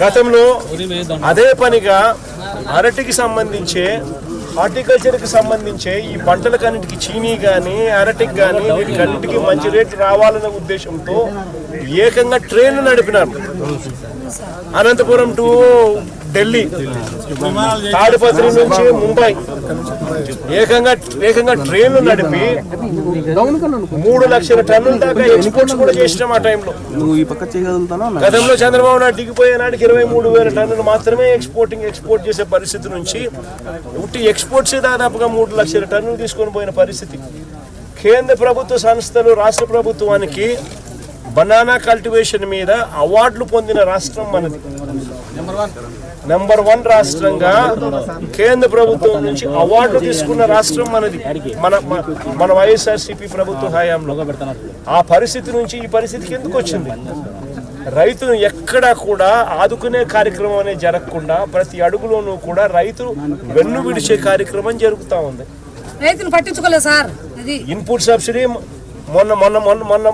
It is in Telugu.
గతంలో అదే పనిగా అరటికి సంబంధించే హార్టికల్చర్కి సంబంధించే ఈ పంటలకన్నిటికి చీనీ కానీ అరటికి కానీ వీటికన్నిటికీ మంచి రేటు రావాలనే ఉద్దేశంతో ఏకంగా ట్రైన్లు నడిపినారు. అనంతపురం టు ఢిల్లీ. తాడిపత్రి నుంచి ముంబై. ఏకంగా ఏకంగా ట్రైన్లు నడిపి మూడు లక్షల టన్నుల దాకా ఎక్స్పోర్ట్స్ కూడా చేసినాం ఆ టైంలో. గతంలో చంద్రబాబు నాయుడు దిగిపోయే నాటికి ఇరవై మూడు వేల టన్నులు మాత్రమే ఎక్స్పోర్టింగ్ ఎక్స్పోర్ట్ చేసే పరిస్థితి నుంచి ఉట్టి ఎక్స్పోర్ట్స్ దాదాపుగా మూడు లక్షల టన్నులు తీసుకొని పోయిన పరిస్థితి. కేంద్ర ప్రభుత్వ సంస్థలు రాష్ట్ర ప్రభుత్వానికి బనానా కల్టివేషన్ మీద అవార్డులు పొందిన రాష్ట్రం మనది. నెంబర్ వన్ రాష్ట్రంగా కేంద్ర ప్రభుత్వం నుంచి అవార్డు తీసుకున్న రాష్ట్రం మనది. మన మన- వైఎస్ఆర్సీపీ ప్రభుత్వ హయాంలో. ఆ పరిస్థితి నుంచి ఈ పరిస్థితికి ఎందుకు వచ్చింది? రైతును ఎక్కడా కూడా ఆదుకునే కార్యక్రమం అనేది జరగకుండా ప్రతి అడుగులోనూ కూడా రైతు వెన్ను విడిచే కార్యక్రమం జరుగుతూ ఉంది. పట్టించుకోలేదు సార్. ఇన్పుట్ సబ్సిడీ మొన్న మొన్న మొన్న మొన్న